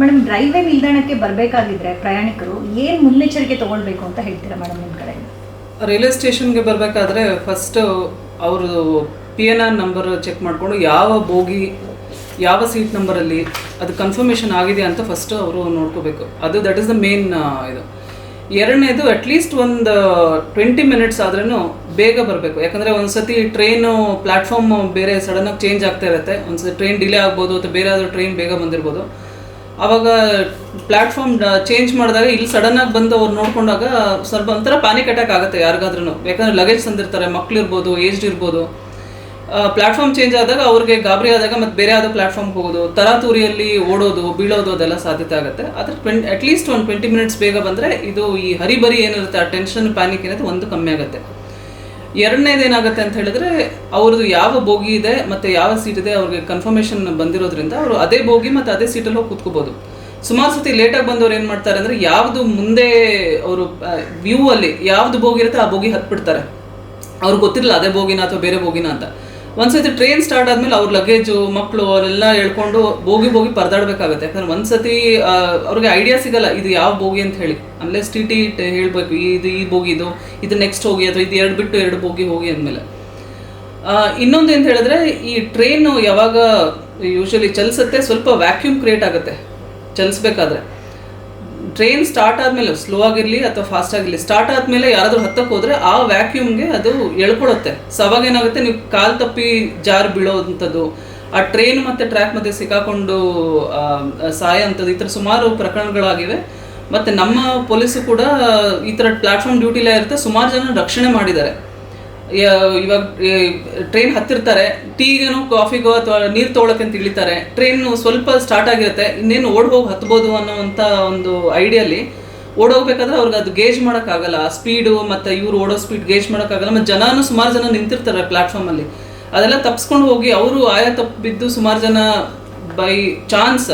Madam, railway ನಿಲ್ದಾಣಕ್ಕೆ ಬರಬೇಕಾಗಿದ್ರೆ ಪ್ರಯಾಣಿಕರು ಏನು ಮುನ್ನೆಚ್ಚರಿಕೆ ತಗೊಳ್ಬೇಕು ಅಂತ ಹೇಳ್ತೀರಾ ಮೇಡಮ್ ನಿಮ್ಮ ಕಡೆ? ರೈಲ್ವೆ ಸ್ಟೇಷನ್ಗೆ ಬರಬೇಕಾದ್ರೆ ಫಸ್ಟ್ ಅವರು P N R number check ಮಾಡಿಕೊಂಡು ಯಾವ ಬೋಗಿ, ಯಾವ ಸೀಟ್ ನಂಬರಲ್ಲಿ ಅದು ಕನ್ಫರ್ಮೇಷನ್ ಆಗಿದೆ ಅಂತ ಫಸ್ಟ್ ಅವರು ನೋಡ್ಕೋಬೇಕು. ಅದು ದಟ್ ಇಸ್ ದ ಮೇನ್ ಇದು. ಎರಡನೇದು ಅಟ್ಲೀಸ್ಟ್ ಒಂದು ಟ್ವೆಂಟಿ ಮಿನಿಟ್ಸ್ ಆದ್ರೂ ಬೇಗ ಬರಬೇಕು. ಯಾಕಂದರೆ ಒಂದ್ಸತಿ ಟ್ರೈನು ಪ್ಲಾಟ್ಫಾರ್ಮ್ ಬೇರೆ ಸಡನ್ನಾಗಿ ಚೇಂಜ್ ಆಗ್ತಾ ಇರುತ್ತೆ. ಒಂದ್ಸತಿ ಟ್ರೈನ್ ಡಿಲೇ ಆಗ್ಬೋದು ಅಥವಾ ಬೇರೆ ಆದರೂ ಟ್ರೈನ್ ಬೇಗ ಬಂದಿರ್ಬೋದು. ಆವಾಗ ಪ್ಲ್ಯಾಟ್ಫಾರ್ಮ್ ಚೇಂಜ್ ಮಾಡಿದಾಗ ಇಲ್ಲಿ ಆಗಿ ಬಂದು ಅವ್ರು ನೋಡ್ಕೊಂಡಾಗ ಸ್ವಲ್ಪ ಒಂಥರ ಪ್ಯಾನಿಕ್ ಅಟ್ಯಾಕ್ ಆಗುತ್ತೆ ಯಾರಿಗಾದ್ರೂ ಯಾಕಂದ್ರೆ ಲಗೇಜ್ ತಂದಿರ್ತಾರೆ, ಮಕ್ಳು ಇರ್ಬೋದು ಏಜ್ಡ್ ಇರ್ಬೋದು. ಪ್ಲ್ಯಾಟ್ಫಾರ್ಮ್ ಚೇಂಜ್ ಆದಾಗ ಅವ್ರಿಗೆ ಗಾಬರಿ ಆದಾಗ ಮತ್ತೆ ಬೇರೆ ಯಾವುದೋ ಪ್ಲ್ಯಾಟ್ಫಾರ್ಮ್ಗೆ ಹೋಗೋದು. ತರಾತುರಿಯಲ್ಲಿ ಓಡೋದು, ಬೀಳೋದು ಅದೆಲ್ಲ ಸಾಧ್ಯತೆ ಆಗುತ್ತೆ. ಆದರೆ ಟ್ವೆಂಟ್ ಅಟ್ಲೀಸ್ಟ್ ಒಂದು ಟ್ವೆಂಟಿ ಮಿನಿಟ್ಸ್ ಬೇಗ ಬಂದರೆ ಇದು ಈ ಹರಿಬರಿ ಏನಿರುತ್ತೆ, ಆ ಟೆನ್ಷನ್ ಪ್ಯಾನಿಕ್ ಏನಿದೆ ಒಂದು ಕಮ್ಮಿ ಆಗುತ್ತೆ. ಎರಡನೇದು ಏನಾಗುತ್ತೆ ಅಂತ ಹೇಳಿದ್ರೆ, ಅವ್ರದ್ದು ಯಾವ ಬೋಗಿ ಇದೆ ಮತ್ತು ಯಾವ ಸೀಟ್ ಇದೆ ಅವ್ರಿಗೆ ಕನ್ಫರ್ಮೇಷನ್ ಬಂದಿರೋದ್ರಿಂದ ಅವರು ಅದೇ ಬೋಗಿ ಮತ್ತು ಅದೇ ಸೀಟಲ್ಲಿ ಹೋಗಿ ಕೂತ್ಕೋಬೋದು. ಸುಮಾರು ಸತಿ ಲೇಟಾಗಿ ಬಂದವ್ರು ಏನು ಮಾಡ್ತಾರೆ ಅಂದರೆ, ಯಾವುದು ಮುಂದೆ ಅವರು ವ್ಯೂ ಅಲ್ಲಿ ಯಾವ್ದು ಬೋಗಿ ಇರುತ್ತೆ ಆ ಬೋಗಿ ಹತ್ಬಿಡ್ತಾರೆ. ಅವ್ರಿಗೆ ಗೊತ್ತಿರಲ್ಲ ಅದೇ ಬೋಗಿನ ಅಥವಾ ಬೇರೆ ಬೋಗಿನ ಅಂತ. ಒಂದ್ಸತಿ ಟ್ರೈನ್ ಸ್ಟಾರ್ಟ್ ಆದ್ಮೇಲೆ ಅವ್ರ ಲಗೇಜು ಮಕ್ಕಳು ಅವರೆಲ್ಲ ಹೇಳ್ಕೊಂಡು ಬೋಗಿ ಬೋಗಿ ಪರದಾಡ್ಬೇಕಾಗುತ್ತೆ. ಯಾಕಂದ್ರೆ ಒಂದ್ಸತಿ ಅವ್ರಿಗೆ ಐಡಿಯಾ ಸಿಗಲ್ಲ, ಇದು ಯಾವ ಬೋಗಿ ಅಂತ ಹೇಳಿ. ಅನ್ಲೆಸ್ ಟಿ ಟಿ ಹೇಳ್ಬೇಕು, ಇದು ಈ ಬೋಗಿ ಇದು ಇದು ನೆಕ್ಸ್ಟ್ ಹೋಗಿ, ಅಥವಾ ಇದು ಎರಡು ಬಿಟ್ಟು ಎರಡು ಬೋಗಿ ಹೋಗಿ ಅಂದಮೇಲೆ. ಇನ್ನೊಂದು ಏನು ಹೇಳಿದ್ರೆ, ಈ ಟ್ರೈನು ಯಾವಾಗ ಯೂಶಲಿ ಚಲಿಸುತ್ತೆ, ಸ್ವಲ್ಪ ವ್ಯಾಕ್ಯೂಮ್ ಕ್ರಿಯೇಟ್ ಆಗುತ್ತೆ. ಚಲಿಸ್ಬೇಕಾದ್ರೆ. ಟ್ರೈನ್ ಸ್ಟಾರ್ಟ್ ಆದ್ಮೇಲೆ ಸ್ಲೋ ಆಗಿರಲಿ ಅಥವಾ ಫಾಸ್ಟ್ ಆಗಿರಲಿ ಸ್ಟಾರ್ಟ್ ಆದಮೇಲೆ ಯಾರಾದರೂ ಹತ್ತಕ್ಕೆ ಹೋದ್ರೆ ಆ ವ್ಯಾಕ್ಯೂಮ್ಗೆ ಅದು ಎಳ್ಕೊಳುತ್ತೆ ಸೊ ಅವಾಗ ಏನಾಗುತ್ತೆ, ನೀವು ಕಾಲು ತಪ್ಪಿ ಜಾರ್ ಬೀಳೋವಂಥದ್ದು, ಆ ಟ್ರೈನ್ ಮತ್ತು ಟ್ರ್ಯಾಕ್ ಮಧ್ಯೆ ಸಿಕ್ಕಾಕೊಂಡು ಸಾಯ ಅಂಥದ್ದು, ಈ ಥರ ಸುಮಾರು ಪ್ರಕರಣಗಳಾಗಿವೆ. ಮತ್ತು ನಮ್ಮ ಪೊಲೀಸು ಕೂಡ ಈ ಥರ ಪ್ಲಾಟ್ಫಾರ್ಮ್ ಡ್ಯೂಟಿಲೇ ಇರುತ್ತೆ. ಸುಮಾರು ಜನ ರಕ್ಷಣೆ ಮಾಡಿದ್ದಾರೆ. ಇವಾಗ ಟ್ರೈನ್ ಹತ್ತಿರ್ತಾರೆ. ಟೀಗೇನು ಕಾಫಿಗೋ ಅಥವಾ ನೀರು ತೊಗೊಳಕ್ಕೆ ಅಂತ ಇಳಿತಾರೆ. ಟ್ರೈನ್ ಸ್ವಲ್ಪ ಸ್ಟಾರ್ಟ್ ಆಗಿರುತ್ತೆ. ಇನ್ನೇನು ಓಡ್ ಹೋಗಿ ಹತ್ಬೋದು ಅನ್ನೋವಂಥ ಒಂದು ಐಡಿಯಲ್ಲಿ ಓಡೋಗ್ಬೇಕಾದ್ರೆ ಅವ್ರಿಗೆ ಅದು ಗೇಜ್ ಮಾಡೋಕ್ಕಾಗಲ್ಲ. ಸ್ಪೀಡು ಮತ್ತು ಇವ್ರು ಓಡೋ ಸ್ಪೀಡ್ ಗೇಜ್ ಮಾಡೋಕ್ಕಾಗಲ್ಲ. ಮತ್ತು ಜನನೂ ಸುಮಾರು ಜನ ನಿಂತಿರ್ತಾರೆ ಪ್ಲ್ಯಾಟ್ಫಾರ್ಮಲ್ಲಿ ಅದೆಲ್ಲ ತಪ್ಸ್ಕೊಂಡು ಹೋಗಿ ಅವರು ಆಯಾ ತಪ್ಪು ಬಿದ್ದು ಸುಮಾರು ಜನ by chance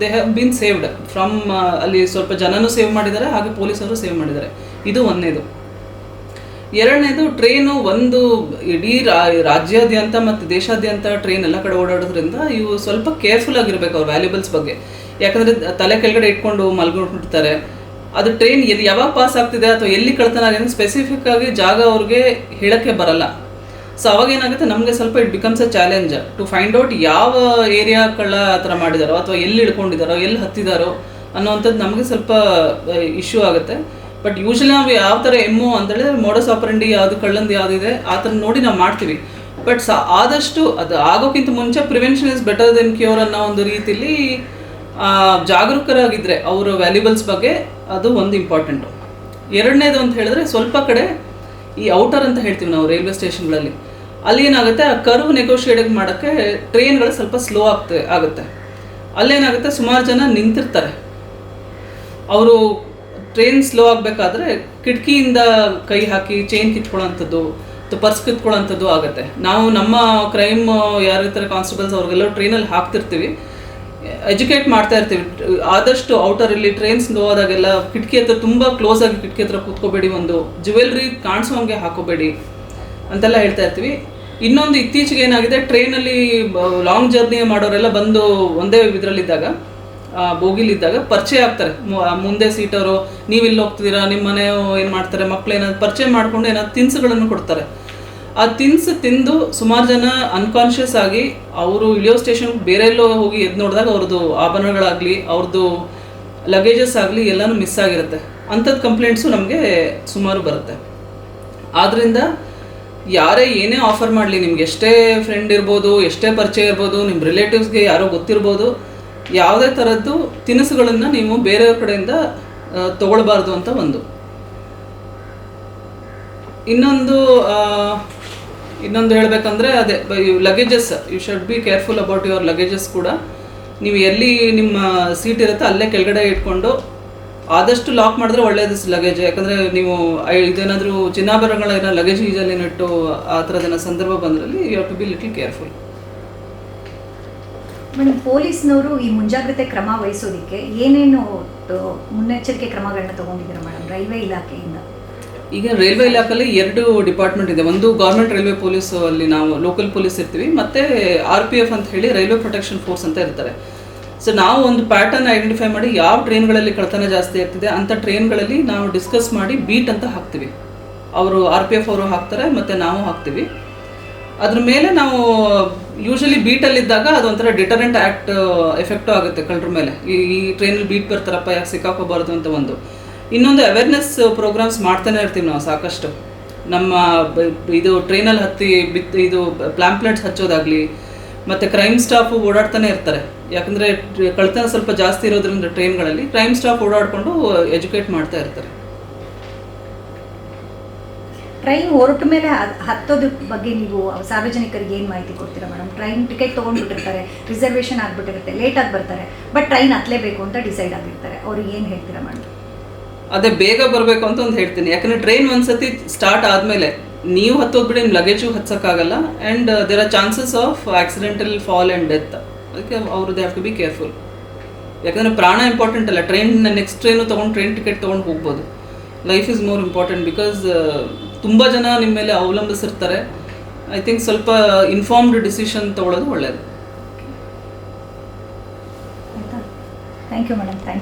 they have been saved from ಅಲ್ಲಿ ಸ್ವಲ್ಪ ಜನನೂ ಸೇವ್ ಮಾಡಿದ್ದಾರೆ. ಹಾಗೆ ಪೊಲೀಸರು ಸೇವ್ ಮಾಡಿದ್ದಾರೆ. ಇದು ಒಂದನೇದು. ಎರಡನೇದು ಟ್ರೈನು ಒಂದು ಇಡೀ ರಾಜ್ಯಾದ್ಯಂತ ಮತ್ತು ದೇಶಾದ್ಯಂತ ಟ್ರೈನ್ ಎಲ್ಲ ಕಡೆ ಓಡಾಡೋದ್ರಿಂದ ಇವು ಸ್ವಲ್ಪ ಕೇರ್ಫುಲ್ ಆಗಿರ್ಬೇಕು ಅವ್ರ ವ್ಯಾಲ್ಯೂಬಲ್ಸ್ ಬಗ್ಗೆ. ಯಾಕಂದರೆ ತಲೆ ಕೆಳಗಡೆ ಇಟ್ಕೊಂಡು ಮಲ್ಗೊಂಡ್ಬಿಡ್ತಾರೆ ಅದು ಟ್ರೈನ್ ಎಲ್ಲಿ ಯಾವಾಗ ಪಾಸ್ ಆಗ್ತಿದೆ ಅಥವಾ ಎಲ್ಲಿ ಕಳ್ತನ ಆಗಿದೆ ಸ್ಪೆಸಿಫಿಕ್ ಆಗಿ ಜಾಗ ಅವ್ರಿಗೆ ಹೇಳಕ್ಕೆ ಬರಲ್ಲ. ಸೊ ಅವಾಗ ಏನಾಗುತ್ತೆ? ನಮಗೆ ಸ್ವಲ್ಪ it becomes a challenge to find out ಯಾವ ಏರಿಯಾ ಕಳ್ಳ ಆ ಥರ ಮಾಡಿದಾರೋ ಅಥವಾ ಎಲ್ಲಿ ಇಳ್ಕೊಂಡಿದ್ದಾರೋ ಎಲ್ಲಿ ಹತ್ತಿದಾರೋ ಅನ್ನೋವಂಥದ್ದು ನಮಗೆ ಸ್ವಲ್ಪ ಇಶ್ಯೂ ಆಗುತ್ತೆ. ಬಟ್ ಯೂಶಲಿ ನಾವು ಯಾವ ಥರ ಎಮ್ಮು ಅಂತೇಳಿದ್ರೆ ಮೋಡಸ್ ಆಪರಂಡಿ ಯಾವುದು, ಕಳ್ಳಂದು ಯಾವುದಿದೆ ಆ ಥರ ನೋಡಿ ನಾವು ಮಾಡ್ತೀವಿ. ಬಟ್ ಸ, ಆದಷ್ಟು ಅದು ಆಗೋಕ್ಕಿಂತ ಮುಂಚೆ prevention is better than cure ಅನ್ನೋ ಒಂದು ರೀತಿಲಿ ಜಾಗರೂಕರಾಗಿದ್ದರೆ ಅವರ ವ್ಯಾಲ್ಯೂಬಲ್ಸ್ ಬಗ್ಗೆ ಅದು ಒಂದು ಇಂಪಾರ್ಟೆಂಟು ಎರಡನೇದು ಅಂತ ಹೇಳಿದ್ರೆ ಸ್ವಲ್ಪ ಕಡೆ ಈ ಔಟರ್ ಅಂತ ಹೇಳ್ತೀವಿ ನಾವು ರೈಲ್ವೆ ಸ್ಟೇಷನ್ಗಳಲ್ಲಿ ಅಲ್ಲಿ ಏನಾಗುತ್ತೆ, ಆ ಕರ್ವ್ ನೆಗೋಷಿಯೇಟ್ ಮಾಡೋಕ್ಕೆ ಟ್ರೈನ್ಗಳು ಸ್ವಲ್ಪ ಸ್ಲೋ ಆಗ್ತದೆ ಆಗುತ್ತೆ. ಅಲ್ಲೇನಾಗುತ್ತೆ ಸುಮಾರು ಜನ ನಿಂತಿರ್ತಾರೆ. ಅವರು ಟ್ರೈನ್ ಸ್ಲೋ ಆಗಬೇಕಾದ್ರೆ ಕಿಟಕಿಯಿಂದ ಕೈ ಹಾಕಿ ಚೈನ್ ಕಿತ್ಕೊಳ್ಳೋಂಥದ್ದು ಅಥವಾ ಪರ್ಸ್ ಕಿತ್ಕೊಳ್ಳೋಂಥದ್ದು ಆಗುತ್ತೆ. ನಾವು ನಮ್ಮ ಕ್ರೈಮ್ ಯಾರಿರ್ತಾರೆ ಕಾನ್ಸ್ಟೇಬಲ್ಸ್ ಅವ್ರಿಗೆಲ್ಲ ಟ್ರೈನಲ್ಲಿ ಹಾಕ್ತಿರ್ತೀವಿ. ಎಜುಕೇಟ್ ಮಾಡ್ತಾ ಇರ್ತೀವಿ. ಆದಷ್ಟು ಇಲ್ಲಿ ಟ್ರೈನ್ ಸ್ಲೋ ಆದಾಗೆಲ್ಲ ಕಿಟಕಿ ಹತ್ರ ತುಂಬ ಕ್ಲೋಸ್ ಆಗಿ ಕಿಟಕಿ ಹತ್ರ ಕೂತ್ಕೋಬೇಡಿ ಒಂದು ಜ್ಯುವೆಲ್ಲರಿ ಕಾಣಿಸೋ ಹಂಗೆ ಹಾಕೋಬೇಡಿ ಅಂತೆಲ್ಲ ಹೇಳ್ತಾ ಇರ್ತೀವಿ. ಇನ್ನೊಂದು ಇತ್ತೀಚೆಗೆ ಏನಾಗಿದೆ ಟ್ರೈನಲ್ಲಿ ಲಾಂಗ್ ಜರ್ನಿ ಮಾಡೋರೆಲ್ಲ ಬಂದು ಒಂದೇ ಇದರಲ್ಲಿದ್ದಾಗ ಬೋಗಿಲಿದ್ದಾಗ ಪರಿಚಯ ಆಗ್ತಾರೆ. ಮುಂದೆ ಸೀಟವರು ನೀವು ಇಲ್ಲಿ ನಿಮ್ಮ ಮನೆ ಏನು ಮಾಡ್ತಾರೆ ಮಕ್ಕಳು ಏನಾದ್ರು ಪರಿಚಯ ಮಾಡ್ಕೊಂಡು ಏನಾದ್ರು ತಿನಿಸುಗಳನ್ನು ಕೊಡ್ತಾರೆ. ಆ ತಿನ್ಸು ತಿಂದು ಸುಮಾರು ಜನ ಅನ್ಕಾನ್ಷಿಯಸ್ ಆಗಿ ಅವರು ಇಳಿಯೋ ಸ್ಟೇಷನ್ ಬೇರೆ ಎಲ್ಲೋ ಹೋಗಿ ಎದ್ದು ನೋಡಿದಾಗ ಅವ್ರದ್ದು ಆಭರಣಗಳಾಗಲಿ, ಅವ್ರದ್ದು ಲಗೇಜಸ್ ಆಗಲಿ ಎಲ್ಲನೂ ಮಿಸ್ ಆಗಿರುತ್ತೆ. ಅಂಥದ್ದು ಕಂಪ್ಲೇಂಟ್ಸು ನಮಗೆ ಸುಮಾರು ಬರುತ್ತೆ. ಆದ್ದರಿಂದ ಯಾರೇ ಏನೇ ಆಫರ್ ಮಾಡಲಿ, ನಿಮ್ಗೆ ಎಷ್ಟೇ ಫ್ರೆಂಡ್ ಇರ್ಬೋದು, ಎಷ್ಟೇ ಪರಿಚಯ ಇರ್ಬೋದು ನಿಮ್ಮ ರಿಲೇಟಿವ್ಸ್ಗೆ ಯಾರೋ ಗೊತ್ತಿರ್ಬೋದು ಯಾವುದೇ ಥರದ್ದು ತಿನಿಸುಗಳನ್ನು ನೀವು ಬೇರೆಯವ್ರ ಕಡೆಯಿಂದ ತಗೊಳ್ಬಾರ್ದು ಅಂತ ಒಂದು. ಇನ್ನೊಂದು ಇನ್ನೊಂದು ಹೇಳಬೇಕಂದ್ರೆ ಅದೇ luggages, you should be careful about your luggages ಕೂಡ. ನೀವು ಎಲ್ಲಿ ನಿಮ್ಮ ಸೀಟ್ ಇರುತ್ತೆ ಅಲ್ಲೇ ಕೆಳಗಡೆ ಇಟ್ಕೊಂಡು ಆದಷ್ಟು ಲಾಕ್ ಮಾಡಿದ್ರೆ ಒಳ್ಳೇದು ಲಗೇಜ್. ಯಾಕಂದರೆ ನೀವು ಇದೇನಾದರೂ ಚಿನ್ನಾಭರಣಗಳ ಲಗೇಜ್ ಈಜಲ್ಲಿ ನೆಟ್ಟು ಆ ಥರದ ಸಂದರ್ಭ ಬಂದ್ರಲ್ಲಿ you have to be little careful. Madam ಪೊಲೀಸ್ನವರು ಈ ಮುಂಜಾಗ್ರತೆ ಕ್ರಮ ವಹಿಸೋದಕ್ಕೆ ಏನೇನು ಮುನ್ನೆಚ್ಚರಿಕೆ ಕ್ರಮಗಳನ್ನ ತಗೊಂಡಿದ್ದೀರಾ ಮೇಡಮ್, ರೈಲ್ವೆ ಇಲಾಖೆಯಿಂದ? ಈಗ ರೈಲ್ವೆ ಇಲಾಖೆಯಲ್ಲಿ ಎರಡು ಡಿಪಾರ್ಟ್ಮೆಂಟ್ ಇದೆ. ಒಂದು ಗೌರ್ಮೆಂಟ್ ರೈಲ್ವೆ ಪೊಲೀಸ್ ಅಲ್ಲಿ ನಾವು ಲೋಕಲ್ ಪೊಲೀಸ್ ಇರ್ತೀವಿ, ಮತ್ತೆ ಆರ್ ಪಿ ಎಫ್ ಅಂತ ಹೇಳಿ ರೈಲ್ವೆ ಪ್ರೊಟೆಕ್ಷನ್ ಫೋರ್ಸ್ ಅಂತ ಇರ್ತಾರೆ. ಸೊ ನಾವು ಒಂದು ಪ್ಯಾಟರ್ನ್ ಐಡೆಂಟಿಫೈ ಮಾಡಿ ಯಾವ ಟ್ರೈನ್ಗಳಲ್ಲಿ ಕಳತನ ಜಾಸ್ತಿ ಆಗ್ತಿದೆ, ಅಂತ ಟ್ರೈನ್ಗಳಲ್ಲಿ ನಾವು ಡಿಸ್ಕಸ್ ಮಾಡಿ ಬೀಟ್ ಅಂತ ಹಾಕ್ತೀವಿ. ಅವರು ಆರ್ ಪಿ ಎಫ್ ಅವರು ಹಾಕ್ತಾರೆ, ಮತ್ತು ನಾವು ಹಾಕ್ತೀವಿ. ಅದ್ರ ಮೇಲೆ ನಾವು ಯೂಶಲಿ ಬೀಟಲ್ಲಿದ್ದಾಗ ಅದೊಂಥರ ಡಿಟರೆಂಟ್ ಆ್ಯಕ್ಟ್ ಎಫೆಕ್ಟು ಆಗುತ್ತೆ ಕಳ್ಳರ ಮೇಲೆ. ಈ ಈ ಟ್ರೈನಲ್ಲಿ ಬೀಟ್ ಬರ್ತಾರಪ್ಪ, ಯಾಕೆ ಸಿಕ್ಕಾಕೋಬಾರ್ದು ಅಂತ ಒಂದು. ಇನ್ನೊಂದು ಅವೇರ್ನೆಸ್ ಪ್ರೋಗ್ರಾಮ್ಸ್ ಮಾಡ್ತಾನೆ ಇರ್ತೀವಿ ನಾವು ಸಾಕಷ್ಟು. ನಮ್ಮ ಇದು ಟ್ರೈನಲ್ಲಿ ಹತ್ತಿ ಬಿತ್, ಇದು ಪ್ಲಾಂಪ್ಲೆಟ್ಸ್ ಹಚ್ಚೋದಾಗಲಿ, ಮತ್ತು ಕ್ರೈಮ್ ಸ್ಟಾಫ್ ಓಡಾಡ್ತಾನೆ ಇರ್ತಾರೆ. ಯಾಕಂದರೆ ಕಳ್ತನ ಸ್ವಲ್ಪ ಜಾಸ್ತಿ ಇರೋದ್ರಿಂದ ಟ್ರೈನ್ಗಳಲ್ಲಿ ಕ್ರೈಮ್ ಸ್ಟಾಫ್ ಓಡಾಡಿಕೊಂಡು ಎಜುಕೇಟ್ ಮಾಡ್ತಾ ಇರ್ತಾರೆ. ಟ್ರೈನ್ ಹೊರಟ ಮೇಲೆ ಹತ್ತೋದ್ರ ಬಗ್ಗೆ ನೀವು ಸಾರ್ವಜನಿಕರಿಗೆ ಏನು ಮಾಹಿತಿ ಕೊಡ್ತೀರಾ ಮೇಡಮ್ ಟ್ರೈನ್ ಟಿಕೆಟ್ ತೊಗೊಂಡ್ಬಿಟ್ಟಿರ್ತಾರೆ, ರಿಸರ್ವೇಷನ್ ಆಗಿಬಿಟ್ಟಿರುತ್ತೆ ಲೇಟಾಗಿ ಬರ್ತಾರೆ ಬಟ್ ಟ್ರೈನ್ ಹತ್ತಲೇಬೇಕು ಅಂತ ಡಿಸೈಡ್ ಆಗಿರ್ತಾರೆ. ಅವ್ರಿಗೆ ಏನು ಹೇಳ್ತೀರಾ ಮೇಡಮ್ ಅದೇ ಬೇಗ ಬರಬೇಕು ಅಂತ ಒಂದು ಹೇಳ್ತೀನಿ. ಯಾಕಂದರೆ ಟ್ರೈನ್ ಒಂದ್ಸತಿ ಸ್ಟಾರ್ಟ್ ಆದಮೇಲೆ ನೀವು ಹತ್ತೋದ್ಬಿಟ್ಟು ನಿಮ್ಮ luggage ಹತ್ಸೋಕ್ಕಾಗಲ್ಲ and there are chances of accidental fall and death ಅದಕ್ಕೆ ಅವರು they have to be careful ಯಾಕಂದರೆ ಪ್ರಾಣ ಇಂಪಾರ್ಟೆಂಟ್ ಅಲ್ಲ, ಟ್ರೈನ್ ನೆಕ್ಸ್ಟ್ ಟ್ರೈನು ತೊಗೊಂಡು ಟ್ರೈನ್ ಟಿಕೆಟ್ ತೊಗೊಂಡು ಹೋಗ್ಬೋದು. Life is more important because ತುಂಬ ಜನ ನಿಮ್ಮ ಮೇಲೆ ಅವಲಂಬಿಸಿರ್ತಾರೆ. ಐ ಥಿಂಕ್ ಸ್ವಲ್ಪ ಇನ್ಫಾರ್ಮ್ಡ್ ಡಿಸಿಷನ್ ತಗೊಳ್ಳೋದು ಒಳ್ಳೆಯದು thank you madam thank you